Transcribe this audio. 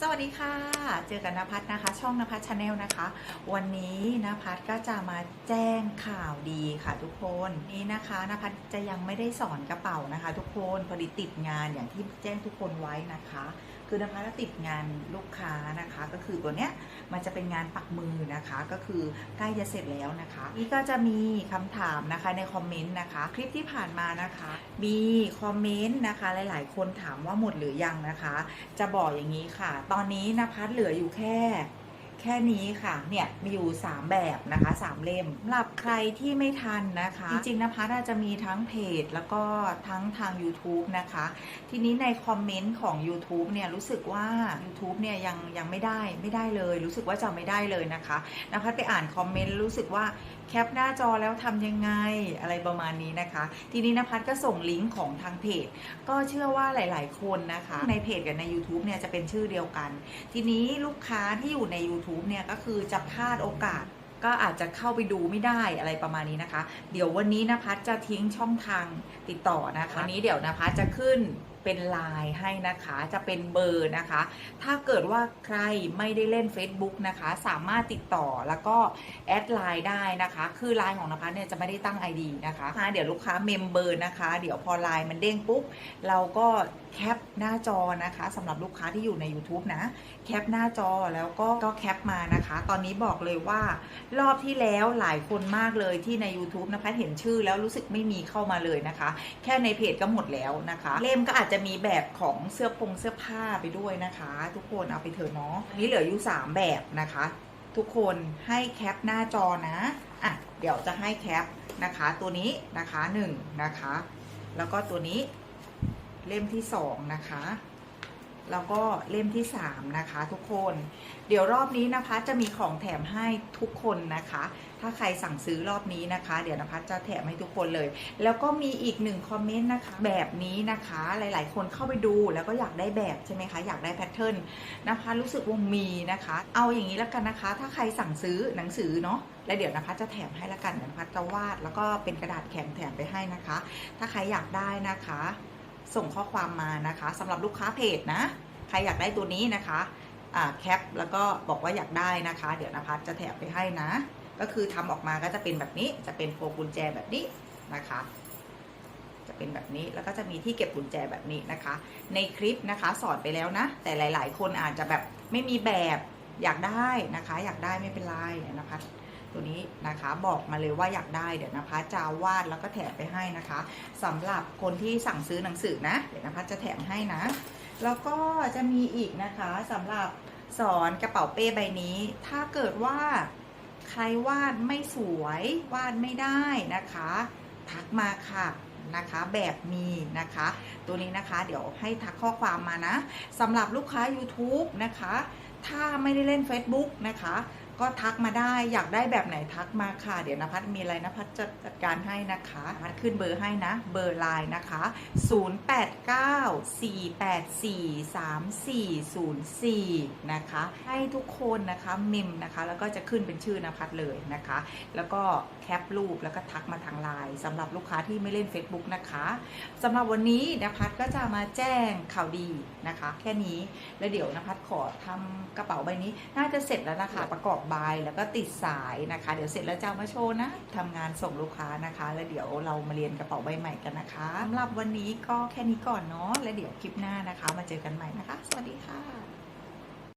สวัสดีค่ะ เจอกันนภัสนะคะ ช่องนภัสชาแนลนะคะ วันนี้นภัสก็จะมาแจ้งข่าวดีค่ะทุกคนนี่นะคะนภัสจะยังไม่ได้สอนกระเป๋านะคะ ทุกคนพอดีติดงานอย่างที่แจ้งทุกคนไว้นะคะ คือนภัสติดงานลูกค้านะคะ ก็คือตัวเนี้ยมันจะเป็นงานปักมือนะคะ ก็คือใกล้จะเสร็จแล้วนะคะ นี่ก็จะมีคำถามนะคะในคอมเมนต์นะคะ คลิปที่ผ่านมานะคะ มีคอมเมนต์นะคะหลาย ๆ คนถามว่าหมดหรือยังนะคะ จะบอกอย่างนี้ค่ะตอนนี้นภัสเหลืออยู่แค่ แค่นี้ค่ะเนี่ยมีอยู่ 3 แบบนะคะ 3 เล่มสำหรับใครที่ไม่ทันนะคะ จริงๆนภัสอาจะมีทั้งเพจแล้วก็ทั้งทาง YouTube นะคะ ทีนี้ในคอมเมนต์ของ YouTube เนี่ยรู้สึกว่า YouTube เนี่ยยังยังไม่ได้ไม่ได้เลย รู้สึกว่าจะไม่ได้เลยนะคะนภัสไปอ่านคอมเมนต์รู้สึกว่าแคปหน้าจอแล้วทำยังไงอะไรประมาณนี้นะคะ ทีนี้นภัสก็ส่งลิงก์ของทางเพจ ก็เชื่อว่าหลาย ๆ คนนะคะ ในเพจกับใน YouTube เนี่ยจะเป็นชื่อเดียวกัน ทีนี้ลูกค้าที่อยู่ใน YouTube เนี่ยก็คือจะพลาดโอกาสก็อาจจะเข้าไปดูไม่ได้อะไรประมาณนี้นะคะ เดี๋ยววันนี้นภัสจะทิ้งช่องทางติดต่อนะคะวันนี้เดี๋ยวนภัสจะขึ้น เป็นไลน์ให้นะคะจะเป็นเบอร์นะคะ ถ้าเกิดว่าใครไม่ได้เล่น Facebook นะคะ สามารถติดต่อแล้วก็แอดไลน์ได้นะคะ คือไลน์ของนภัสเนี่ยจะไม่ได้ตั้ง ID นะคะอ่าเดี๋ยวลูกค้าเมมเบอร์นะคะ เดี๋ยวพอไลน์มันเด้งปุ๊บเราก็แคปหน้าจอนะคะสำหรับลูกค้าที่อยู่ใน YouTube นะ แคปหน้าจอแล้วก็ก็แคปมานะคะ ตอนนี้บอกเลยว่ารอบที่แล้วหลายคนมากเลยที่ใน YouTube นะคะเห็นชื่อแล้วรู้สึกไม่มีเข้ามาเลยนะคะ แค่ในเพจก็หมดแล้วนะคะ เล่มก็อาจจะะมีแบบของเสื้อปงเสื้อผ้าไปด้วยนะคะ ทุกคนเอาไปเถอะเนาะอันนี้เหลืออยู่ 3 แบบนะคะ ทุกคนให้แคปหน้าจอนะอะเดี๋ยวจะให้แคปนะคะ ตัวนี้นะคะ1นะคะ แล้วก็ตัวนี้เล่มที่ 2 นะคะ แล้วก็เล่มที่ 3 นะคะ ทุกคน เดี๋ยวรอบนี้นะคะจะมีของแถมให้ทุกคนนะคะ ถ้าใครสั่งซื้อรอบนี้นะคะ เดี๋ยวนภัสจะแถมให้ทุกคนเลย แล้วก็มีอีกหนึ่งคอมเมนต์นะคะ แบบนี้นะคะ หลาย ๆ คนเข้าไปดูแล้วก็อยากได้แบบใช่ไหมคะ อยากได้แพทเทิร์นนะคะ รู้สึกว่ามีนะคะ เอาอย่างนี้แล้วกันนะคะ ถ้าใครสั่งซื้อหนังสือเนาะแล้วเดี๋ยวนภัสจะแถมให้ละกันนภัสจะวาดแล้วก็เป็นกระดาษแข็งแถมไปให้นะคะ ถ้าใครอยากได้นะคะ ส่งข้อความมานะคะสำหรับลูกค้าเพจนะ ใครอยากได้ตัวนี้นะคะแคปแล้วก็บอกว่าอยากได้นะคะ เดี๋ยวนภัสจะแถมไปให้นะ ก็คือทำออกมาก็จะเป็นแบบนี้จะเป็นโฟกุญแจแบบนี้นะคะจะเป็นแบบนี้แล้วก็จะมีที่เก็บกุญแจแบบนี้นะคะ ในคลิปนะคะสอนไปแล้วนะ แต่หลาย ๆ คนอาจจะแบบไม่มีแบบอยากได้นะคะ อยากได้ไม่เป็นไรนภัส ตัวนี้นะคะ บอกมาเลยว่าอยากได้เดี๋ยวนภัสจะวาดแล้วก็แถมไปให้นะคะสำหรับคนที่สั่งซื้อหนังสือนะ เดี๋ยวนภัสจะแถมให้นะ แล้วก็จะมีอีกนะคะสำหรับสอนกระเป๋าเป้ใบนี้ ถ้าเกิดว่าใครวาดไม่สวยวาดไม่ได้นะคะทักมาค่ะนะคะแบบมีนะคะ ตัวนี้นะคะเดี๋ยวให้ทักข้อความมานะสำหรับลูกค้า YouTube นะคะ ถ้าไม่ได้เล่น Facebook นะคะ ก็ทักมาได้อยากได้แบบไหนทักมาค่ะ เดี๋ยวนภัสมีอะไรนภัสจะจัดการให้นะคะนภัสขึ้นเบอร์ให้นะ เบอร์ไลน์นะคะ 0894843404 นะคะ ให้ทุกคนนะคะเมมนะคะ แล้วก็จะขึ้นเป็นชื่อนภัสเลยนะคะ แล้วก็แคปรูปแล้วก็ทักมาทางไลน์สำหรับลูกค้าที่ไม่เล่น Facebook นะคะสำหรับวันนี้นภัสก็จะมาแจ้งข่าวดีนะคะ แค่นี้แล้วเดี๋ยวนภัสขอทำกระเป๋าใบนี้น่าจะเสร็จแล้วนะคะประกอบใบแล้วก็ติดสายนะคะ เดี๋ยวเสร็จแล้วจะมาโชว์นะทำงานส่งลูกค้านะคะ แล้วเดี๋ยวเรามาเรียนกระเป๋าใบใหม่กันนะคะสำหรับวันนี้ก็แค่นี้ก่อนเนาะแล้วเดี๋ยวคลิปหน้านะคะ มาเจอกันใหม่นะคะ สวัสดีค่ะ